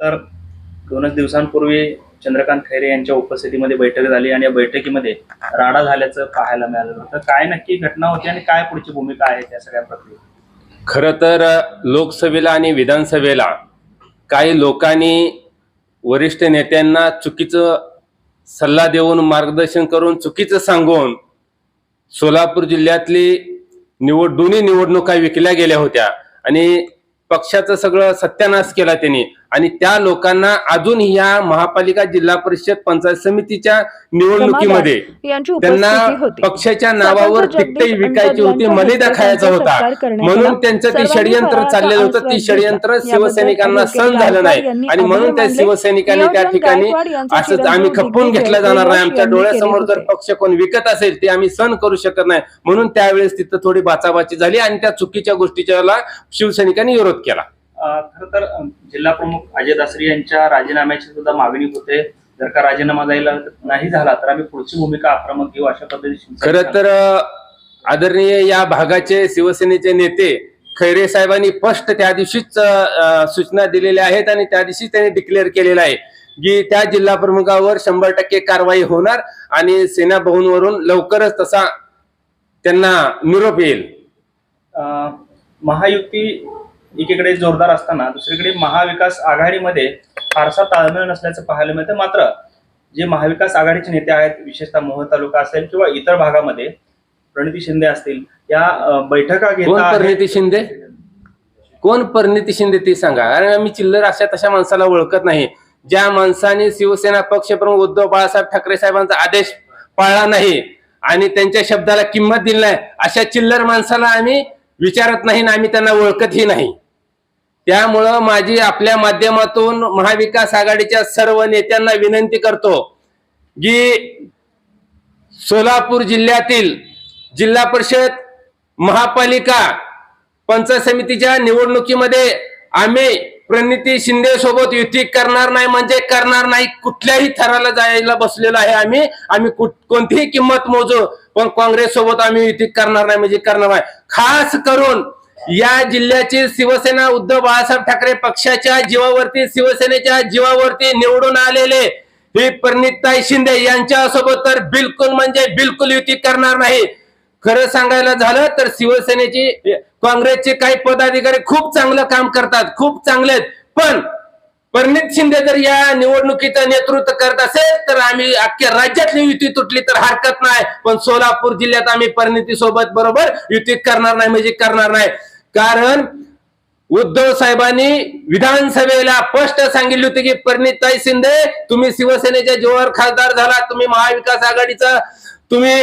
तर दोनच दिवसांपूर्वी चंद्रकांत खैरे यांच्या उपस्थितीमध्ये बैठक झाली आणि या बैठकीमध्ये राडा झाल्याचं पाहायला मिळालं होतं. काय नक्की घटना होती आणि काय पुढची भूमिका आहे त्या सगळ्या प्रक्रियेत? खरं तर लोकसभेला आणि विधानसभेला काही लोकांनी वरिष्ठ नेत्यांना चुकीचं सल्ला देऊन मार्गदर्शन करून चुकीचं सांगून सोलापूर जिल्ह्यातली निवड दोन्ही निवडणुका विकल्या गेल्या होत्या. आणि पक्षाचं सगळं सत्यानाश केला त्यांनी. आणि त्या लोकांना अजून ह्या महापालिका जिल्हा परिषद पंचायत समितीच्या निवडणुकीमध्ये त्यांना पक्षाच्या नावावर तिकटही विकायची होती मलिदा खायचा होता म्हणून. त्यांचं ते षडयंत्र चाललेलं होतं ती षडयंत्र. शिवसैनिकांना सहन झालं नाही आणि म्हणून त्या. शिवसैनिकांनी त्या ठिकाणी असंच आम्ही खपवून घेतलं जाणार नाही आमच्या डोळ्यासमोर जर. पक्ष कोण विकत असेल ते आम्ही सहन करू शकत नाही म्हणून त्यावेळेस तिथं थोडी बाचाबाची झाली आणि त्या चुकीच्या गोष्टीच्या शिवसैनिकांनी विरोध केला खर तर जिल्हा प्रमुख अजय दासरी यांच्या राजीनाम्याची सुद्धा मागणी होते. जर का राजीनामा जायला नाही झाला तर आम्ही पुढची भूमिका आक्रमक घेऊ अशा पद्धतीने खरं तर आदरणीय या भागाचे शिवसेनेचे नेते खैरे साहेबांनी स्पष्ट त्या दिवशीच सूचना दिलेल्या आहेत आणि त्या दिवशी त्यांनी डिक्लेअर केलेलं आहे की त्या जिल्हा प्रमुखावर शंभर टक्के कारवाई होणार आणि सेना भवनवरून लवकरच तसा त्यांना निरोप येईल. महायुती एकीकडे जोरदार असताना दुसरीकडे महाविकास आघाडीमध्ये फारसा ताळमेळ नसल्याचं पाहायला मिळतं. मात्र जे महाविकास आघाडीचे नेते आहेत विशेषतः मोहोळ तालुका असेल किंवा इतर भागामध्ये प्रणिती शिंदे असतील या बैठका कोण घेता आहेत. परिणिती शिंदे? कोण परिणिती शिंदे ती सांगा. अरे आम्ही चिल्लर अशा तशा माणसाला ओळखत नाही. ज्या माणसाने शिवसेना पक्षप्रमुख उद्धव बाळासाहेब ठाकरे साहेबांचा आदेश पाळला नाही आणि त्यांच्या शब्दाला किंमत दिली नाही अशा चिल्लर माणसाला आम्ही विचारत नाही आणि आम्ही त्यांना ओळखतही नाही. त्यामुळं माझी आपल्या माध्यमातून महाविकास आघाडीच्या सर्व नेत्यांना विनंती करतो की सोलापूर जिल्ह्यातील जिल्हा परिषद महापालिका पंचायत समितीच्या निवडणुकीमध्ये आम्ही प्रणिती शिंदे सोबत युती करणार नाही म्हणजे करणार नाही कुठल्याही थराला जायला बसलेलो आहे आम्ही. आम्ही कुठ- कोणतीही किंमत मोजू पण काँग्रेस सोबत आम्ही युती करणार नाही म्हणजे करणार नाही. खास करून या जिल्ह्याची शिवसेना उद्धव बाळासाहेब ठाकरे पक्षाच्या जीवावरती शिवसेनेच्या जीवावरती निवडून आलेले हे परिणिताई शिंदे यांच्यासोबत तर बिलकुल म्हणजे बिलकुल युती करणार नाही. खरं सांगायला झालं तर शिवसेनेची काँग्रेसचे काही पदाधिकारी खूप चांगलं काम करतात खूप चांगले आहेत. पण परिणित शिंदे जर या निवडणुकीचं नेतृत्व करत असेल तर आम्ही अख्ख्या राज्यातली युती तुटली तर हरकत नाही. पण सोलापूर जिल्ह्यात आम्ही परिणिती सोबत बरोबर युती करणार नाही म्हणजे करणार नाही. कारण उद्धव साहेबांनी विधानसभेला स्पष्ट सांगितले होते की परिणिताई शिंदे तुम्ही शिवसेनेच्या जोवर खासदार झाला तुम्ही महाविकास आघाडीचा तुम्ही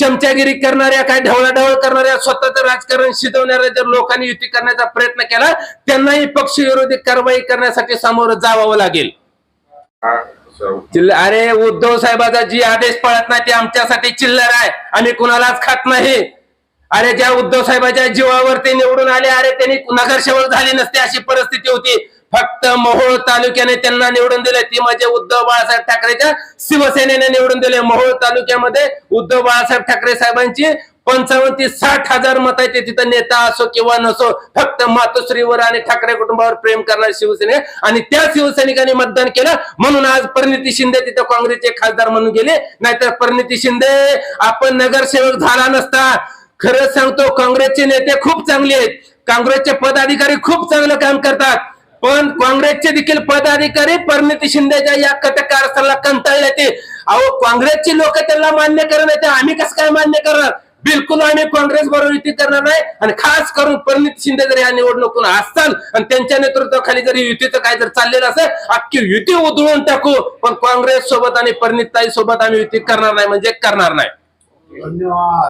चमचागिरी करणाऱ्या काही ढवळाढवळ करणाऱ्या स्वतःचं राजकारण शिजवणाऱ्या जर लोकांनी युती करण्याचा प्रयत्न केला त्यांनाही पक्षविरोधी कारवाई करण्यासाठी समोर जावावं लागेल. अरे उद्धव साहेबाचा जी आदेश पळत नाही ते आमच्यासाठी चिल्लर आहे. आम्ही कुणालाच खात नाही. अरे ज्या उद्धव साहेबाच्या जीवावर ते निवडून आले अरे त्यांनी नगरसेवक झाले नसते अशी परिस्थिती होती. फक्त मोहोळ तालुक्याने त्यांना निवडून दिले. ती म्हणजे उद्धव बाळासाहेब ठाकरेच्या शिवसेनेने निवडून दिले. मोहोळ तालुक्यामध्ये उद्धव बाळासाहेब ठाकरे साहेबांची पंचावन्न ते साठ हजार मत आहेत. तिथं नेता असो किंवा नसो फक्त मातोश्रीवर आणि ठाकरे कुटुंबावर प्रेम करणारे शिवसेने आणि त्या शिवसैनिकांनी मतदान केलं. म्हणून आज परिणिती शिंदे तिथं काँग्रेसचे खासदार म्हणून गेले. नाहीतर परिणिती शिंदे आपण नगरसेवक झाला नसता. खरंच सांगतो काँग्रेसचे नेते खूप चांगले आहेत. काँग्रेसचे पदाधिकारी खूप चांगलं काम करतात. पण काँग्रेसचे देखील पदाधिकारी परिणिती शिंदेच्या या कटकारस्थाला कंटाळले ते अहो काँग्रेसची लोक त्यांना मान्य करत नाही आम्ही कसं काय मान्य करणार? बिलकुल आम्ही काँग्रेस बरोबर युती करणार नाही. आणि खास करून परिणित शिंदे जर या निवडणुकून असताल आणि त्यांच्या नेतृत्वाखाली जर युतीचं काय जर चाललेलं असेल अख्खी युती उधळून टाकू. पण काँग्रेस सोबत आणि परिणित ताई सोबत आम्ही युती करणार नाही म्हणजे करणार नाही. धन्यवाद.